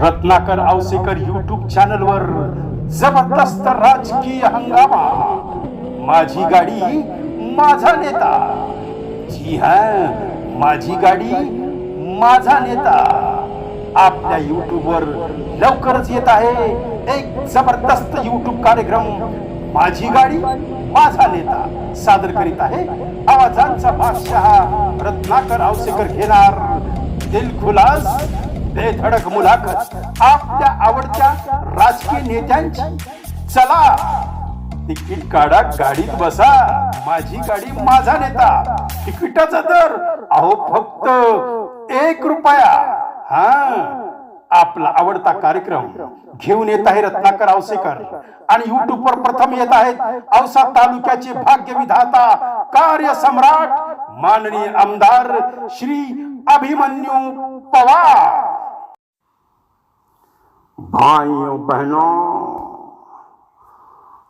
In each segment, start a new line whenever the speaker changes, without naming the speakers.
Ratnakar Awasekar YouTube चॅनलवर जबरदस्त राजकीय हंगामा. माझी गाडी माझा नेता. जी हा माझी गाडी माझा नेता. आपल्या युट्यूबवर लवकरच येत आहे एक जबरदस्त युट्यूब कार्यक्रम. माझी गाडी माझा नेता. सादर करीत आहे आवाजांचा बादशहा रत्नाकर औसेकर घेणार. दिलखुलास बेधडक मुलाखत. आपल्या आवडत्या राजकीय नेत्यांची. चला तिकीट काढा गाडीत बसा. माझी गाडी माझा नेता. तिकिटाचा दर अहो फक्त एक रुपया. हा आपला आवडता कार्यक्रम घेऊन येत आहे रत्नाकर आवसेकर. आणि युट्यूब वर प्रथम येत आहेत औसा तालुक्याचे भाग्य विधाता कार्य सम्राट माननीय आमदार श्री अभिमन्यू पवार. भाइयों, बहनों,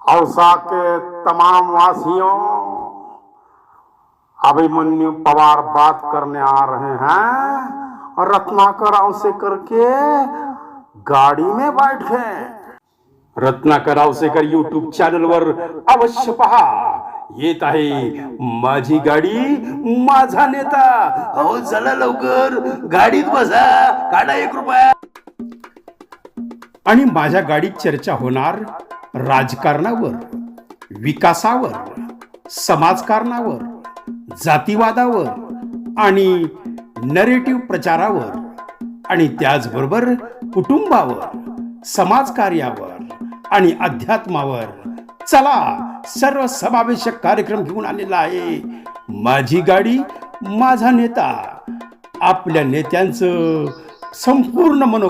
औसा के तमाम वासियों, अभिमन्यु पवार बात करने आ रहे हैं और रत्नाकर औसेकर के गाड़ी में बैठ रत्नाकर औसेकर युट्यूब चॅनलवर अवश्य पहा। येत आहे माझी गाडी, माझा नेता अहो चला लवकर गाडीत बसा। काढा एक रुपया। आणि माझ्या गाडीत चर्चा होणार राजकारणावर विकासावर समाजकारणावर जातीवादावर आणि नरेटिव्ह प्रचारावर आणि त्याचबरोबर कुटुंबावर समाजकार्यावर आणि अध्यात्मावर. चला सर्व समावेशक कार्यक्रम घेऊन आलेला आहे. माझी गाडी माझा नेता आपल्या नेत्यांचं संपूर्ण मनोगत